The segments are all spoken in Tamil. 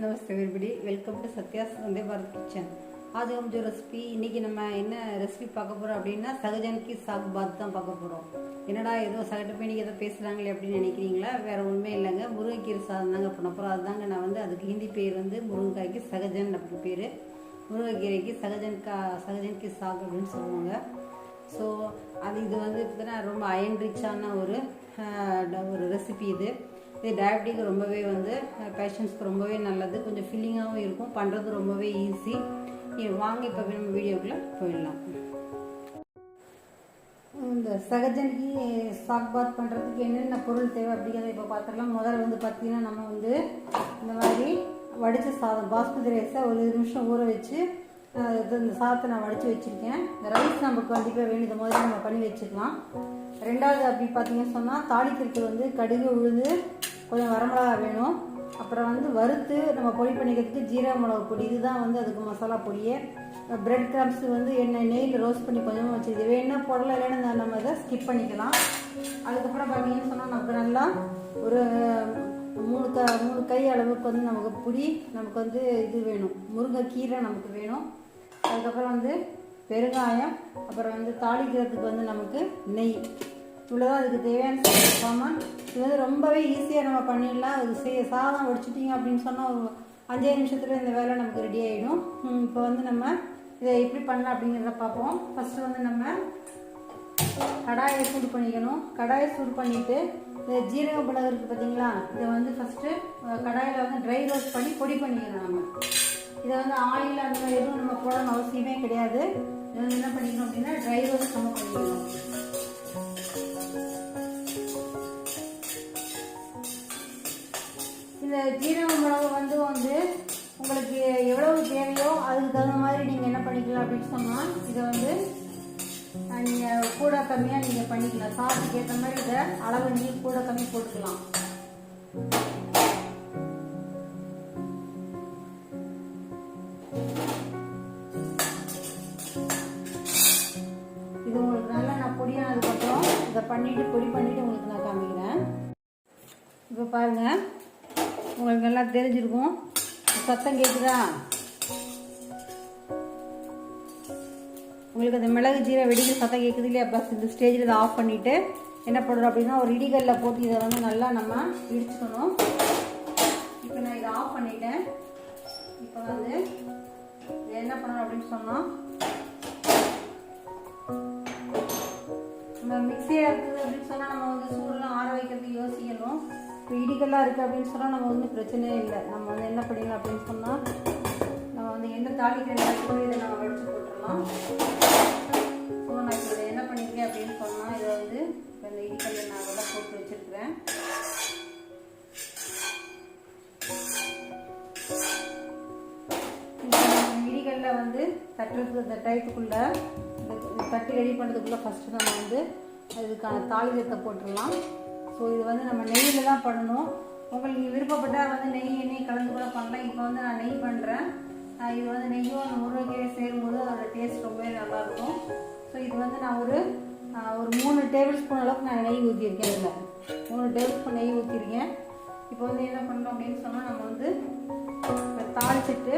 Namaste விரும்படி welcome to Sathya Vande Bharat kitchen Aaj home recipe இன்றைக்கி நம்ம என்ன ரெசிபி பார்க்க போகிறோம் அப்படின்னா சகஜன்கி சாக் பாத் தான் பார்க்க போகிறோம் என்னடா ஏதோ சகட்ட பேணிக்கு ஏதோ பேசுகிறாங்களே அப்படின்னு நினைக்கிறீங்களா? வேறு ஒன்றுமே இல்லைங்க. முருங்கைக்கீரை சாதம் தாங்க பண்ண போகிறோம் அதுதாங்க நான் வந்து அதுக்கு ஹிந்தி பேர் வந்து முருங்கைக்காய்க்கு சகஜன் அப்படி பேர். முருங்கைக்கீரைக்கு சகஜன்கா சகஜன்கி சாக் அப்படின்னு சொல்லுவாங்க. ஸோ அது இது வந்து பார்த்தீங்கன்னா ரொம்ப அயன் ரிச்சான ஒரு ஒரு ரெசிபி இது. இது டயபெட்டிக் ரொம்பவே வந்து பேஷண்ட்ஸ்க்கு ரொம்பவே நல்லது. கொஞ்சம் ஃபில்லிங்காகவும் இருக்கும். பண்ணுறது ரொம்பவே ஈஸி வாங்க இப்போ நம்ம வீடியோக்குள்ளே போயிடலாம். இந்த சகஜனிக்கு சாக் பாத் பண்ணுறதுக்கு என்னென்ன பொருள் தேவை அப்படிங்கிறத இப்போ பார்த்துக்கலாம் முதல்ல வந்து பார்த்தீங்கன்னா நம்ம வந்து இந்த மாதிரி வடித்த சாதம் பாஸ்மதி ரைஸை ஒரு நிமிஷம் ஊற வச்சு இது இந்த சாதத்தை நான் வடித்து வச்சுருக்கேன். ரைஸ் நமக்கு கண்டிப்பாக வேண்டியது முதல்ல நம்ம பண்ணி வச்சுக்கலாம் ரெண்டாவது அப்படி பார்த்தீங்கன்னு சொன்னால் தாளிக்கிறதுக்கு வந்து கடுகு உழுது கொஞ்சம் வரமிளகா வேணும். அப்புறம் வந்து வறுத்து நம்ம பொடி பண்ணிக்கிறதுக்கு ஜீரக மிளகு பொடி. இதுதான் வந்து அதுக்கு மசாலா பொடியே. பிரெட் கிராம்ஸ் வந்து எண்ணெய் நெய்யில் ரோஸ்ட் பண்ணி கொஞ்சமாக வச்சுருது வேணா போடலாம் இல்லைன்னா நம்ம இதை ஸ்கிப் பண்ணிக்கலாம். அதுக்கப்புறம் பார்த்தீங்கன்னு சொன்னால் நமக்கு நல்லா ஒரு மூணு க மூணு கை அளவுக்கு வந்து நமக்கு பொடி நமக்கு வந்து இது வேணும். முருங்கைக்கீரை நமக்கு வேணும். அதுக்கப்புறம் வந்து பெருங்காயம் அப்புறம் வந்து தாளிக்கிறதுக்கு வந்து நமக்கு நெய். இவ்வளோதான் அதுக்கு தேவையான சாமான் இது வந்து ரொம்பவே ஈஸியாக நம்ம பண்ணிடலாம். அது சே சாதம் வடிச்சிட்டிங்க அப்படின்னு சொன்னால் ஒரு அஞ்சே நிமிஷத்தில் இந்த வேலை நமக்கு ரெடி ஆகிடும் இப்போ வந்து நம்ம இதை எப்படி பண்ணலாம் அப்படிங்கிறத பார்ப்போம். ஃபஸ்ட்டு வந்து நம்ம கடாயை சூடு பண்ணிக்கணும். கடாயை சூடு பண்ணிவிட்டு இந்த ஜீரக மிளகு இருக்குது பார்த்தீங்களா இதை வந்து ஃபஸ்ட்டு கடாயில் வந்து ட்ரை ரோஸ்ட் பண்ணி பொடி பண்ணிக்கணும் நம்ம. இதை வந்து ஆயில் அந்த மாதிரி எதுவும் நம்ம போடணும் அவசியமே கிடையாது. இதை வந்து என்ன பண்ணிக்கணும் அப்படின்னா ட்ரை ரோஸ்ட் நம்ம பண்ணிக்கணும். இந்த ஜீரக மிளகு வந்து வந்து உங்களுக்கு எவ்வளவு தேவையோ அதுக்கு தகுந்த மாதிரி நீங்கள் என்ன பண்ணிக்கலாம் அப்படின்னு சொன்னால் இதை வந்து நீங்கள் கூட கம்மியாக நீங்கள் பண்ணிக்கலாம். சாப்பிட்டுக்கு ஏற்ற மாதிரி இதை அளவு நீர் கூட கம்மி போட்டுக்கலாம். இது உங்களுக்கு நல்லா நான் பொடியானதுக்கப்புறம் இதை பண்ணிட்டு பொடி பண்ணிட்டு உங்களுக்கு நான் காமிக்கிறேன். இப்போ பாருங்கள் உங்களுக்கு நல்லா தெரிஞ்சிருக்கும். சத்தம் கேட்குதா உங்களுக்கு அந்த மிளகு ஜீரை வெடிக்கிற சத்தம் கேட்குது இல்லையா? பஸ் இந்த ஸ்டேஜில் இதை ஆஃப் பண்ணிவிட்டு என்ன பண்ணுறோம் அப்படின்னா ஒரு இடிகல்ல போட்டு இதை வந்து நல்லா நம்ம இடிச்சுக்கணும். இப்போ நான் இதை ஆஃப் பண்ணிட்டேன். இப்போ வந்து இதை என்ன பண்ணணும் அப்படின்னு சொன்னால் நம்ம மிக்சியாக இருக்குது அப்படின்னு சொன்னால் நம்ம வந்து சூடெலாம் ஆற வைக்கிறதுக்கு யோசிக்கணும். இப்போ இருக்குது அப்படின்னு சொன்னால் நம்ம வந்து பிரச்சனையே இல்லை. நம்ம வந்து என்ன பண்ணிடலாம் அப்படின்னு சொன்னால் நம்ம வந்து என்ன தாளிக்கிற நேரத்தில் இதை நம்ம வடிச்சு போட்டுடலாம். ஸோ நான் இப்போ இதை என்ன பண்ணியிருக்கேன் அப்படின்னு சொன்னால் இதை வந்து இப்போ இந்த இடிக்கல்ல நான் அதெல்லாம் போட்டு வச்சுருக்கிறேன். இடிகளில் வந்து தட்டுறதுக்கு இந்த டயத்துக்குள்ளே இந்த இந்த ரெடி பண்ணுறதுக்குள்ளே ஃபஸ்ட்டு நம்ம வந்து அதுக்கான தாளிதத்தை போட்டுடலாம். ஸோ இது வந்து நம்ம நெய்யில் தான் பண்ணணும். உங்களுக்கு விருப்பப்பட்டால் வந்து நெய் எண்ணெய் கலந்து கூட பண்ணலாம். இப்போ வந்து நான் நெய் பண்ணுறேன் இது வந்து நெய்யும் அந்த முருங்கைக்கீரை சேரும்போது அதோட டேஸ்ட் ரொம்பவே நல்லாயிருக்கும். ஸோ இது வந்து நான் ஒரு ஒரு மூணு டேபிள் ஸ்பூன் அளவுக்கு நான் நெய் ஊற்றிருக்கேன் இதில். மூணு டேபிள் ஸ்பூன் நெய் ஊற்றிருக்கேன் இப்போ வந்து என்ன பண்ணணும் அப்படின்னு சொன்னால் நம்ம வந்து தாளிச்சிட்டு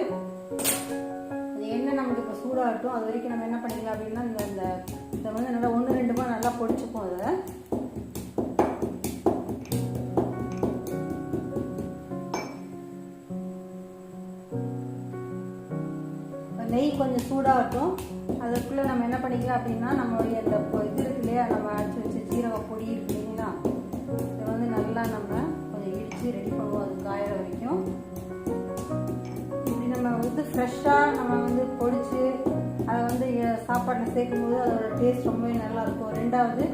அந்த எண்ணெய் நமக்கு இப்போ சூடாகட்டும். அது வரைக்கும் நம்ம என்ன பண்ணிக்கலாம் அப்படின்னா இந்த இந்த இதை வந்து நல்லா ஒன்று ரெண்டு நல்லா பொடிச்சுப்போம் அதை சூடாகட்டும். அதுக்குள்ளே நம்ம என்ன பண்ணிக்கலாம் அப்படின்னா நம்மளுடைய இந்த இது இருக்கு இல்லையா? நம்ம அரைச்சி வச்ச ஜீரக பொடி இருக்கு இல்லைங்களா? இதை வந்து நல்லா நம்ம கொஞ்சம் இடித்து ரெடி பண்ணுவோம். அது காயிற வரைக்கும். இப்படி நம்ம வந்து ஃப்ரெஷ்ஷாக நம்ம வந்து பொடிச்சு அதை வந்து சாப்பாட்டில் சேர்க்கும் போது அதோட டேஸ்ட் ரொம்பவே நல்லா இருக்கும் ரெண்டாவது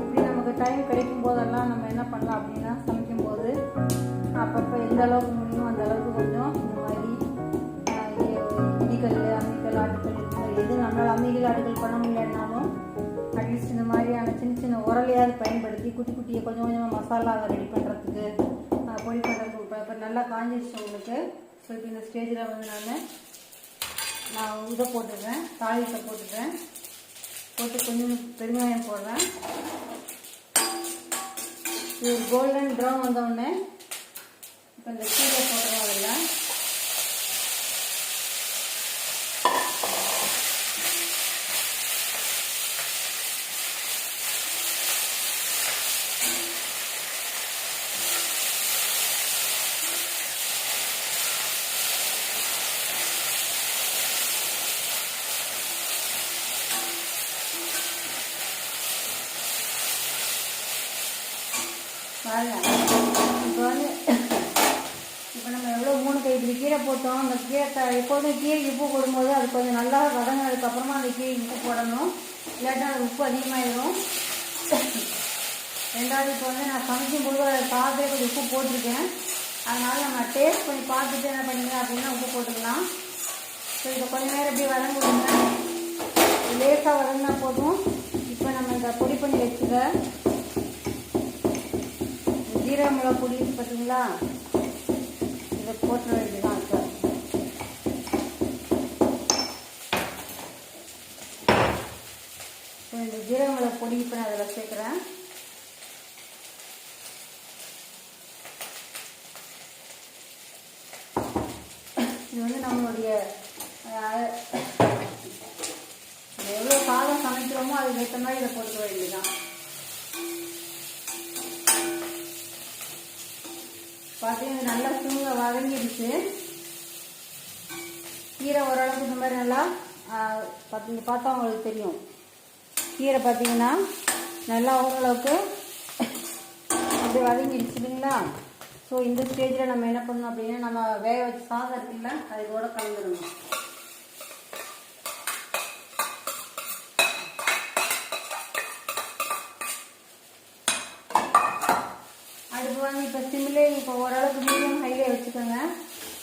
இப்படி நமக்கு டைம் கிடைக்கும் போதெல்லாம் நம்ம என்ன பண்ணலாம் அப்படின்னா சமைக்கும் போது அப்பப்போ எந்த அளவுக்கு எது நம்மளால் பண்ண முடியலனாலும் அட்லீஸ்ட் இந்த மாதிரியான சின்ன சின்ன உரலையாவது பயன்படுத்தி குட்டி குட்டியை கொஞ்சம் கொஞ்சமாக மசாலாவை ரெடி பண்ணுறதுக்கு பொடி பண்ணுறதுக்கு இப்போ இப்போ நல்லா காஞ்சிடுச்சு உங்களுக்கு. ஸோ இப்போ இந்த ஸ்டேஜில் வந்து நான் நான் இதை போட்டுடுறேன் தாளித்தை போட்டுடுறேன். போட்டு கொஞ்சம் பெருங்காயம் போடுறேன். இது கோல்டன் ப்ரௌன் வந்தோடனே இப்போ இந்த கீரை போட்டுறோம் அதில் பாருங்க இப்போ வந்து இப்போ நம்ம எவ்வளோ மூணு கைப்பிடி கீரை போட்டோம் அந்த கீரை த எப்போதும் கீரைக்கு உப்பு போடும்போது அது கொஞ்சம் நல்லா வதங்கினதுக்கப்புறமா அந்த கீரை உப்பு போடணும். இல்லாட்டா அது உப்பு அதிகமாயிடும் ரெண்டாவது இப்போ வந்து நான் சமைக்கும்போது அதை பார்த்தே கொஞ்சம் உப்பு போட்டிருக்கேன். அதனால் நம்ம டேஸ்ட் பண்ணி பார்த்துட்டு என்ன பண்ணிக்கலாம் அப்படின்னா உப்பு போட்டுக்கலாம். ஸோ இப்போ கொஞ்ச நேரம் இப்படி வதங்க விடுங்க. லேசாக வதங்கினா போதும். இப்போ நம்ம இதை பொடி பண்ணி வச்சுக்க. ஜீரக மிளகா பொடி இருக்கு பார்த்தீங்களா இதை போட்டுற வேண்டியதான் இப்போ. இப்போ இந்த ஜீரக மிளகா பொடி இப்போ நான் அதில் சேர்க்குறேன். இது வந்து நம்மளுடைய எவ்வளோ சாதம் சமைக்கிறோமோ அதுக்கேற்ற மாதிரி இதை போட்டுக்க வேண்டியதுதான். பார்த்தீங்கன்னா நல்லா தூங்க வதங்கிடுச்சு. கீரை ஓரளவுக்கு இந்த மாதிரி நல்லா பார்த்தீங்க பார்த்து பார்த்தா உங்களுக்கு தெரியும். கீரை பார்த்தீங்கன்னா நல்லா ஓரளவுக்கு அப்படி வதங்கிடுச்சு இல்லைங்களா? ஸோ இந்த ஸ்டேஜில் நம்ம என்ன பண்ணணும் அப்படின்னா நம்ம வேக வச்சு சாதம் இருக்குல்ல அது கூட கலந்துடணும் அடுப்பு வந்து இப்போ சிம்லே இப்போ ஓரளவுக்கு மீடியம் ஹைலே வச்சுக்கோங்க.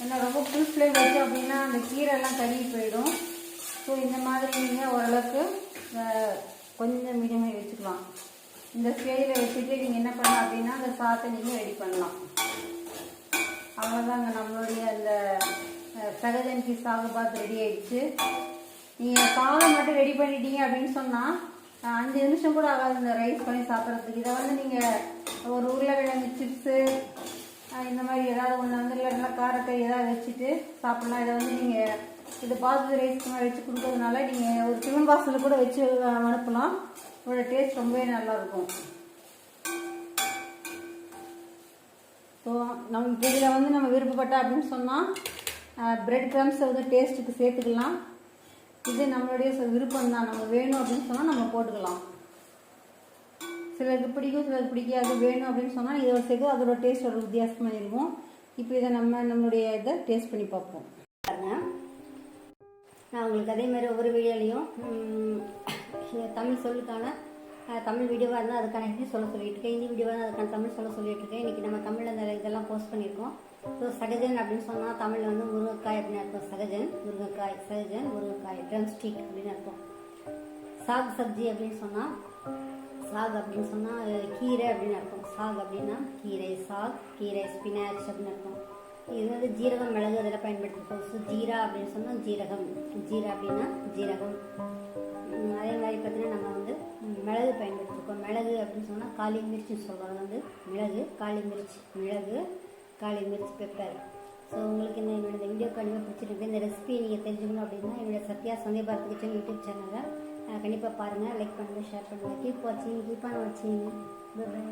ஏன்னா ரொம்ப ஃபுல் ஃப்ளேம் வச்சு அப்படின்னா அந்த கீரை எல்லாம் கருகி போயிடும். ஸோ இந்த மாதிரி நீங்கள் ஓரளவுக்கு கொஞ்சம் மீடியம் ஹை வச்சுக்கலாம். இந்த ஸ்டேஜில் வச்சுட்டு நீங்கள் என்ன பண்ணலாம் அப்படின்னா அந்த சாத்தை நீங்கள் ரெடி பண்ணலாம். அவ்வளோதாங்க நம்மளுடைய அந்த அஹ், சகஜன்கி சாகுபாத் ரெடி ஆயிடுச்சு. நீங்கள் சாதம் மட்டும் ரெடி பண்ணிட்டீங்க அப்படின்னு சொன்னால் அஞ்சு நிமிஷம் கூட ஆகாது இந்த ரைஸ் பண்ணி சாப்பிட்றதுக்கு. இதை வந்து நீங்கள் ஒரு உருளைக்கிழங்கு சிப்ஸு இந்த மாதிரி ஏதாவது ஒன்று வந்து இல்லை நல்லா ஏதாவது வச்சுட்டு சாப்பிட்லாம். இதை வந்து நீங்கள் இது பாஸ்மதி ரைஸ்க்கு மாதிரி வச்சு கொடுக்கறதுனால நீங்கள் ஒரு டிஃபன் பாக்ஸில் கூட வச்சு அனுப்பலாம். இதோட டேஸ்ட் ரொம்பவே நல்லாயிருக்கும் ஸோ நம்ம இதில் வந்து நம்ம விருப்பப்பட்ட அப்படின்னு சொன்னால் பிரெட் க்ரம்ஸை வந்து டேஸ்ட்டுக்கு சேர்த்துக்கலாம். இது நம்மளுடைய விருப்பம் தான் நம்ம வேணும் அப்படின்னு சொன்னால் நம்ம போட்டுக்கலாம். சிலருக்கு பிடிக்கும் சிலருக்கு பிடிக்காது வேணும் அப்படின்னு சொன்னால் இதோட சேர்த்து அதோட டேஸ்ட் ஒரு வித்தியாசமாக இருக்கும். இப்போ இதை நம்ம நம்மளுடைய இதை டேஸ்ட் பண்ணி பார்ப்போம். நான் உங்களுக்கு அதே மாதிரி ஒவ்வொரு வீடியோலையும் தமிழ் சொல்லுக்கான தமிழ் வீடியோவாக இருந்தால் அதுக்கான ஹிந்தி சொல்ல சொல்லிட்டு இருக்கேன். ஹிந்தி வீடியோவாக இருந்தால் அதுக்கான தமிழ் சொல்ல சொல்லிட்டு இருக்கேன். இன்றைக்கி நம்ம தமிழில் அந்த இதெல்லாம் போஸ்ட் பண்ணியிருக்கோம். ஸோ சகஜன் அப்படின்னு சொன்னால் தமிழ் வந்து முருங்கைக்காய் அப்படின்னு இருக்கும் சகஜன் முருங்கைக்காய் சகஜன் முருங்கைக்காய் ட்ரம் ஸ்டிக் அப்படின்னு இருக்கும் சாக் சப்ஜி அப்படின்னு சொன்னால் சாக் அப்படின்னு சொன்னால் கீரை அப்படின்னு இருக்கும் சாக் அப்படின்னா கீரை சாக் கீரை ஸ்பினாச் அப்படின்னு இருக்கும் இது வந்து ஜீரகம் மிளகு அதில் பயன்படுத்திருக்கோம். ஸோ ஜீரா அப்படின்னு சொன்னால் ஜீரகம். ஜீரா அப்படின்னா ஜீரகம். அதே மாதிரி பார்த்தீங்கன்னா நம்ம வந்து மிளகு பயன்படுத்திருக்கோம். மிளகு அப்படின்னு சொன்னால் காளி மிர்ச்சின்னு சொல்லுவாங்க. வந்து மிளகு காளி மிர்ச் மிளகு காளி மிர்ச் பெப்பர். ஸோ உங்களுக்கு இந்த என்னோட வீடியோ கண்டிப்பாக பிடிச்சிருக்கு. இந்த ரெசிபி நீங்கள் தெரிஞ்சுக்கணும் அப்படின்னா என்னோடய சத்யா சந்தே கிச்சன் யூடியூப் சேனலை கண்டிப்பாக பாருங்கள் லைக் பண்ணுங்கள் ஷேர் பண்ணுங்கள் கீப் வாட்சிங் கீப் ஆன் வாட்சிங் பை